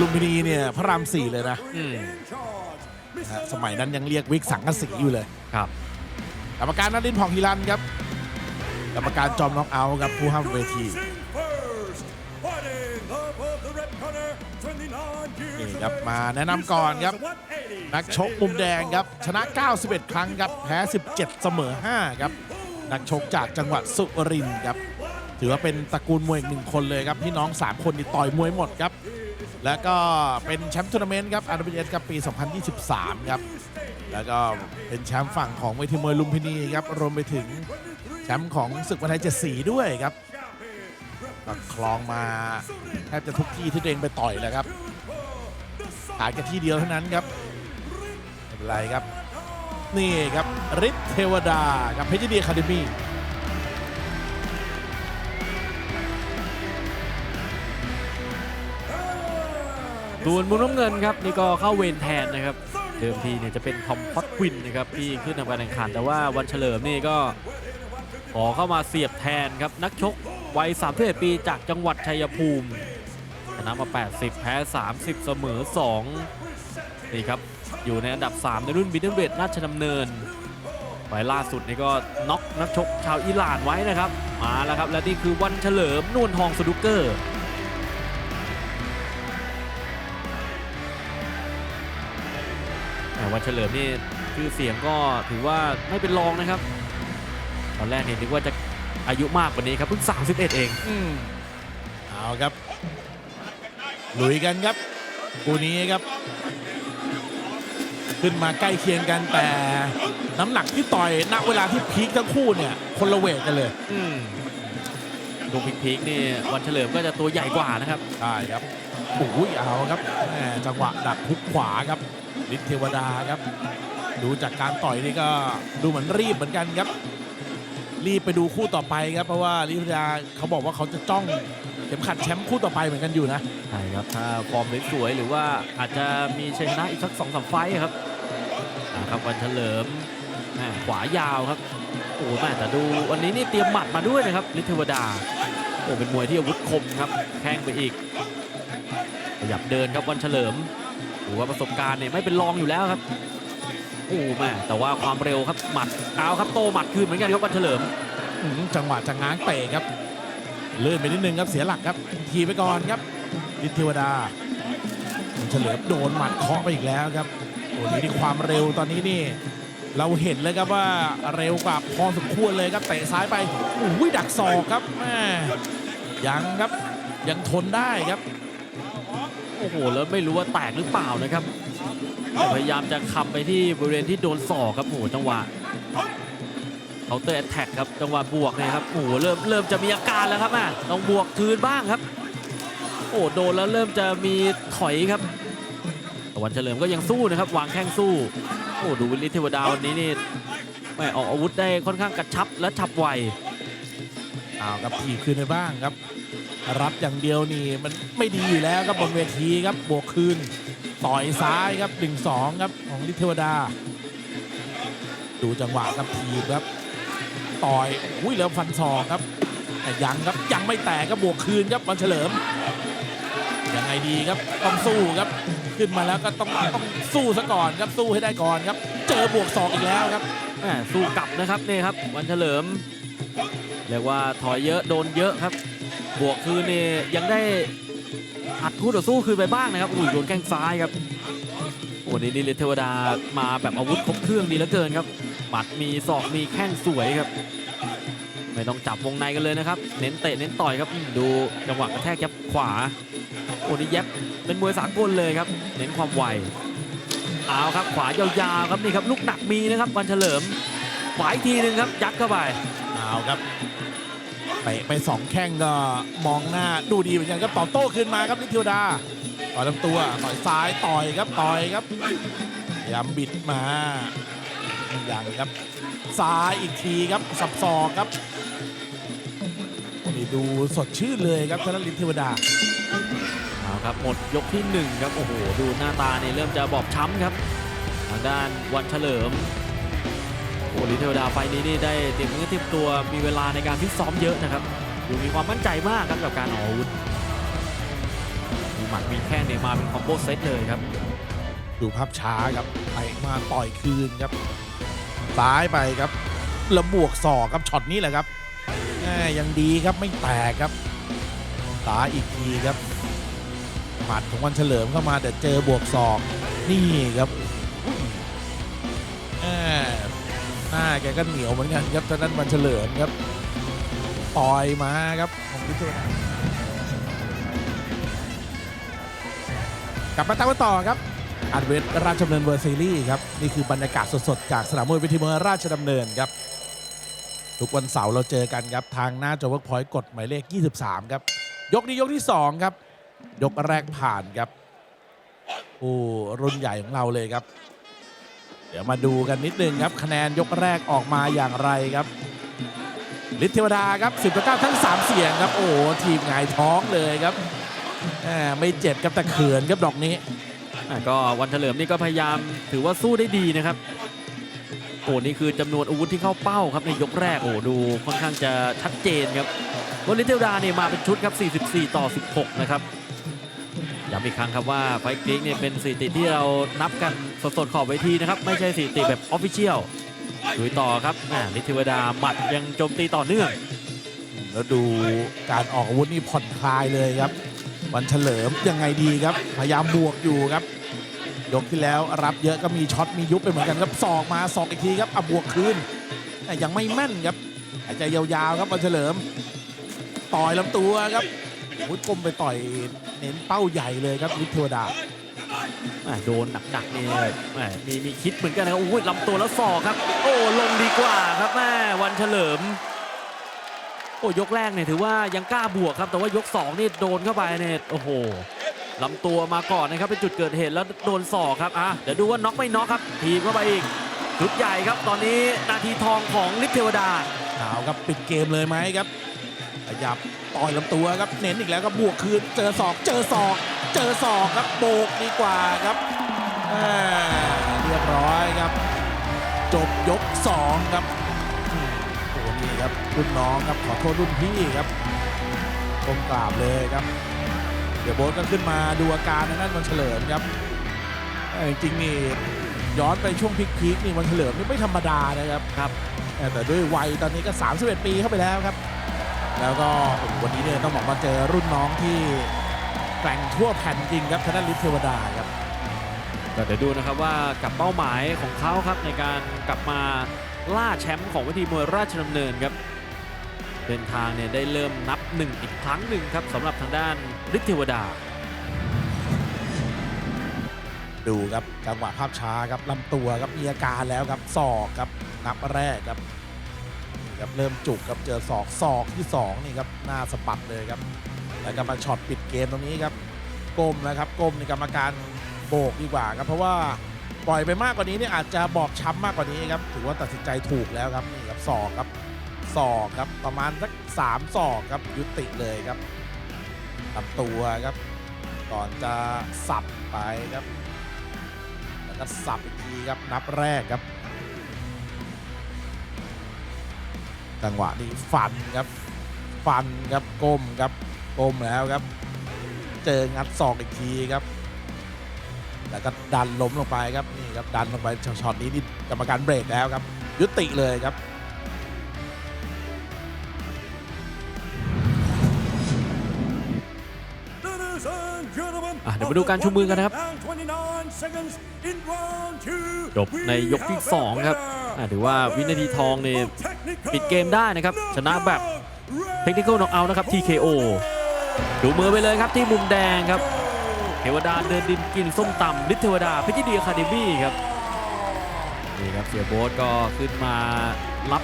ลุมพินีเนี่ยพระรามสี่เลยนะอืมนะฮะสมัยนั้นยังเรียกวิกสังกะสีอยู่เลย ครับ กรรมการนัดดินผ่องฮิรันครับ กรรมการจอมน็อกเอาท์ครับผู้ห้ามเวที นี่ครับมาแนะนำก่อนครับนักชกมุมแดงครับชนะ 91 ครั้งครับ แพ้ 17 เสมอ 5 ครับ นักชกจากจังหวัดสุรินทร์ครับ ถือว่าเป็นตระกูลมวยอีกหนึ่งคนเลยครับ พี่น้อง 3 คนนี่ต่อยมวยหมดครับ แล้วก็เป็นแชมป์ทัวร์นาเมนต์ครับอาร์บีเอสครับปี 2023 ครับ แล้วก็เป็นแชมป์ฝั่งของเวทีมวยลุมพินีครับ รวมไปถึงแชมป์ของศึกวันไทยเจ็ดสีด้วยครับก็คลองมาแทบจะทุกที่ที่ตัวเองไปต่อยแล้วครับหายแค่ที่เดียวเท่านั้นครับไม่เป็นไรครับ นี่ครับฤทธิ์เทวดากับเพชรดีคาเดมี่ ส่วนมุมน้ำเงินครับนี่ก็เข้าเวรแทนนะครับ เดิมทีเนี่ยจะเป็นทอมพอตควินนะครับที่ขึ้นทำการแข่งขัน แต่ว่าวันเฉลิมนี่ก็ขอเข้ามาเสียบแทนครับ นักชกวัย31ปีจากจังหวัดชัยภูมิชนะมา 80 แพ้ 30 เสมอ 2 นี่ครับอยู่ในอันดับ 3 ในรุ่นบิดเดิลเวทราชดำเนินไฟล่าสุดนี่ก็น็อกนักชกชาวอิหร่านไว้นะครับ มาแล้วครับ และนี่คือวันเฉลิมนวลทองสนุกเกอร์ วันเฉลิมนี่ชื่อเสียงก็ถือว่าไม่เป็นรองนะครับ ตอนแรกเนี่ยนึกว่าจะอายุมากกว่านี้ครับเพิ่ง 31 เองอืมเอาครับลุยกันครับคู่นี้ครับ ขึ้นมาใกล้เคียงกันแต่น้ำหนักที่ต่อยณเวลาที่พีคทั้งคู่เนี่ย คนละเวทกันเลยอืมดูพิกๆนี่วันเฉลิมก็จะตัวใหญ่กว่านะครับ ใช่ครับ โอ้ยเอาครับจังหวะดักฮุกขวาครับฤทธิ์เทวดาครับ ดูจากการต่อยนี่ก็ดูเหมือนรีบเหมือนกันครับ รีบไปดูคู่ต่อไปครับ เพราะว่าฤทธิ์เทวดาเขาบอกว่าเขาจะจ้องเข็มขัดแชมป์คู่ต่อไปเหมือนกันอยู่นะใช่ครับถ้าฟอร์มสวยๆหรือว่าอาจจะมีชัยชนะอีกสักสองสามไฟครับครับวันเฉลิมขวายาวครับโอ้แม่แต่ดูวันนี้นี่เตรียมหมัดมาด้วยนะครับฤทธิเทวดาโอ้เป็นมวยที่อาวุธคมครับแข้งไปอีก ยับเดินครับวันเฉลิมถือว่าประสบการณ์เนี่ยไม่เป็นรองอยู่แล้วครับโอ้แม่แต่ว่าความเร็วครับหมัดเอาครับโตหมัดคืนเหมือนกันครับวันเฉลิมจังหวะจะง้างเตะครับเลื่อนไปนิดนึงครับเสียหลักครับทีไปก่อนครับฤทธิ์เทวดาเฉลิมโดนหมัดเคาะไปอีกแล้วครับโอ้นี่ที่ความเร็วตอนนี้นี่ เราเห็นเลยครับว่าเร็วกว่าพอสมควรเลยครับเตะซ้ายไปอุ้ยดักศอกครับแม่ยังครับยังทนได้ครับ โอ้โหแล้วไม่รู้ว่าแตกหรือเปล่านะครับพยายามจะขับไปที่บริเวณที่โดนศอกครับโอ้โหจังหวะเคาเตอร์แอตแทกครับจังหวะบวกเนี่ยครับโอ้โหเริ่มเริ่มจะมีอาการแล้วครับแม่ต้องบวกคืนบ้างครับ โอ้โดนแล้วเริ่มจะมีถอยครับตะวันเฉลิมก็ยังสู้นะครับวางแข้งสู้โอ้ดูวิลลิเทวดาวันนี้นี่ไม่ออกอาวุธได้ค่อนข้างกระชับและฉับไวเอาครับถีบคืนไปบ้างครับ รับอย่างเดียวนี่มันไม่ดีอยู่แล้วครับบนเวทีครับบวกคืนต่อยซ้ายครับ1นสองครับของลิเทวดา ดูจังหวะครับถีบครับ ต่อยอุ้ยแล้วฟันศอกครับ แต่ยังครับยังไม่แตกก็บวกคืนครับวันเฉลิมยังไงดีครับต้องสู้ครับ ขึ้นมาแล้วก็ต้องต้องสู้ซะก่อนครับสู้ให้ได้ก่อนครับ เจอบวกศอกอีกแล้วครับแม่สู้กลับนะครับนี่ครับ วันเฉลิมเรียกว่าถอยเยอะโดนเยอะครับ บวกคืนนี่ยังได้อัดคู่ต่อสู้คืนไปบ้างนะครับอุ้ยโดนแข้งซ้ายครับโอ้นี่นี่เลเทวดามาแบบอาวุธครบเครื่องดีเหลือเกินครับหมัดมีศอกมีแข้งสวยครับ ไม่ต้องจับวงในกันเลยนะครับ เน้นเตะเน้นต่อยครับดูจังหวะกระแทกยับขวาโอ้นี่แยบเป็นมวยสากลเลยครับ เน้นความไวเอาครับขวายาวๆครับนี่ครับลูกหนักมีนะครับวันเฉลิมขวาอีกทีหนึงครับยัดเข้าไปเอาครับ เตะไปสองแข้งก็มองหน้าดูดีเหมือนกันครับต่อบโต้ขึ้นมาครับนิทิวดาต่อยลำตัวต่อยซ้ายต่อยครับต่อยครับยายามบิดมาอย่างครับซ้ายอีกทีครับสับศอกครับนี่ดูสดชื่นเลยครับธนลินเทวดาเอาครับหมดยกที่หนึ่งครับโอ้โหดูหน้าตาเนี่เริ่มจะบอบช้ำครับ ทางด้านวันเฉลิม โอ้ลิเทวดาไฟนี้นี่ได้เตรียมเนื้อเตรียมตัวมีเวลาในการฟิตซ้อมเยอะนะครับดูมีความมั่นใจมากครับกับการออกอาวุธหมัดมีแข้งเนี่ยมาเป็นคอมโบเซตเลยครับ ดูภาพช้าครับไปมาต่อยคืนครับซ้ายไปครับแล้วบวกศอกครับช็อตนี้แหละครับแหมยังดีครับไม่แตกครับซ้ายอีกทีครับหมัดของวันเฉลิมเข้ามาแต่เจอบวกศอกนี่ครับ น้าแกก็เหนียวเหมือนกันครับทางด้านวันเฉลิมครับต่อยมาครับของพิเศษกลับมาตามกันต่อครับอัดเวทราชดำเนินเวอร์ซีรีส์ครับ นี่คือบรรยากาศสดๆ จากสนามมวยเวทีมวยราชดำเนินครับ ทุกวันเสาร์เราเจอกันครับ ทางหน้าจอเวิร์กพอยต์กดหมายเลข 23 ครับ ยกนี้ยกที่ 2 ครับ ยกแรกผ่านครับ โอ้รุ่นใหญ่ของเราเลยครับ เดี๋ยวมาดูกันนิดนึงครับ คะแนนยกแรกออกมาอย่างไรครับฤทธิ์เทวดาครับ10ต่อ9ทั้ง 3 เสียงครับ โอ้โหทีมหงายท้องเลยครับแหมไม่เจ็บครับแต่เขินครับดอกนี้ ก็วันเฉลิมนี่ก็พยายามถือว่าสู้ได้ดีนะครับโอ้นี่คือจำนวนอาวุธที่เข้าเป้าครับในยกแรกโอ้ดูค่อนข้างจะชัดเจนครับวอลลิเทลดาเนี่ยมาเป็นชุดครับ 44 ต่อ 16 นะครับย้ำอีกครั้งครับว่าไฟกรีกเนี่ยเป็นสถิติที่เรานับกัน สดๆขอบเวทีนะครับ ไม่ใช่สถิติแบบออฟฟิเชียลดูต่อครับอ่าลิทเทวดาหมัดยังโจมตีต่อเนื่อง แล้วดูการออกอาวุธนี่ผ่อนคลายเลยครับ วันเฉลิมยังไงดีครับ พยายามบวกอยู่ครับ ยกที่แล้วรับเยอะก็มีช็อตมียุบไปเหมือนกันครับศอกมาศอกอีกทีครับอะบวกคืนแต่ยังไม่แม่นครับหายใจยาวๆครับวันเฉลิม ต่อยลำตัวครับโอ้ยก้มไปต่อยเน้นเป้าใหญ่เลยครับลิทเทวดา โดนหนักๆนี่แหม่มีมีคิดเหมือนกันนะครับอุ้ยลำตัวแล้วศอกครับ โอ้ลงดีกว่าครับแม่วันเฉลิม โอ้ยกแรกเนี่ยถือว่ายังกล้าบวกครับ แต่ว่ายกสองนี่โดนเข้าไปเนี่ยโอ้โหลำตัวมาก่อนนะครับเป็นจุดเกิดเหตุแล้วโดนศอกครับอะเดี๋ยวดูว่าน็อกไม่น็อกครับทีมเข้าไปอีกชุดใหญ่ครับ ตอนนี้นาทีทองของลิทเทวดาเอาครับปิดเกมเลยไหมครับขยับต่อยลำตัวครับเน้นอีกแล้วครับบวกคืนเจอศอกเจอศอก เจอศอกครับโบกดีกว่าครับอ่าเรียบร้อยครับ จบยกสองครับอืมโอ้โหนี่ครับรุ่นน้องครับขอโทษรุ่นพี่ครับก้มกราบเลยครับ เดี๋ยวโบ๊ทก็ขึ้นมาดูอาการในนั่นวันเฉลิมครับเอ่อจริงๆนี่ย้อนไปช่วงพีคๆนี่วันเฉลิมนี่ไม่ธรรมดานะครับครับเอ่อแต่ด้วยวัยตอนนี้ก็ 31 ปีเข้าไปแล้วครับ แล้วก็โอ้โหวันนี้เนี่ยต้องบอกมาเจอรุ่นน้องที่ แกร่งทั่วแผ่นจริงครับธนาลิทเทวดาครับก็เดี๋ยวดูนะครับว่ากับเป้าหมายของเขาครับในการกลับมาล่าแชมป์ของเวทีมวยราชดำเนินครับเดินทางเนี่ยได้เริ่มนับหนึ่งอีกครั้งหนึ่งครับสำหรับทางด้านฤทธิเทวดา ดูครับจังหวะภาพช้าครับลำตัวครับมีอาการแล้วครับศอกครับนับแรกครับนี่ครับเริ่มจุกครับเจอศอกศอกที่สองนี่ครับหน้าสะบัดเลยครับ แล้วก็มาช็อตปิดเกมตรงนี้ครับก้มนะครับก้มในกรรมการโบกดีกว่าครับเพราะว่าปล่อยไปมากกว่านี้เนี่ยอาจจะบอบช้ำมากกว่านี้ครับถือว่าตัดสินใจถูกแล้วครับนี่ครับศอกครับศอกครับประมาณสักสามศอกครับยุติเลยครับลำตัวครับ ก่อนจะสับไปครับ แล้วก็สับอีกทีครับนับแรกครับจังหวะนี้ฟันครับ ฟันครับก้มครับ ก้มแล้วครับ เจองัดศอกอีกทีครับ แล้วก็ดันล้มลงไปครับนี่ครับดันลงไปช็อตนี้นี่กรรมการเบรกแล้วครับ ยุติเลยครับอะเดี๋ยวมาดูการชูมือกันนะครับ จบในยกที่ 2 ครับอะถือว่าวินาทีทองเนี่ยปิดเกมได้นะครับ ชนะแบบเทคนิค a l น็อกเอาท์นะครับ TKO ดูมือไปเลยครับที่มุมแดงครับ เทวดาเดินดินกินส้มตำนิทเทวดาพิจิดีอะคาเดมี่ครับนี่ครับเสียโบ๊ทก็ขึ้นมารับ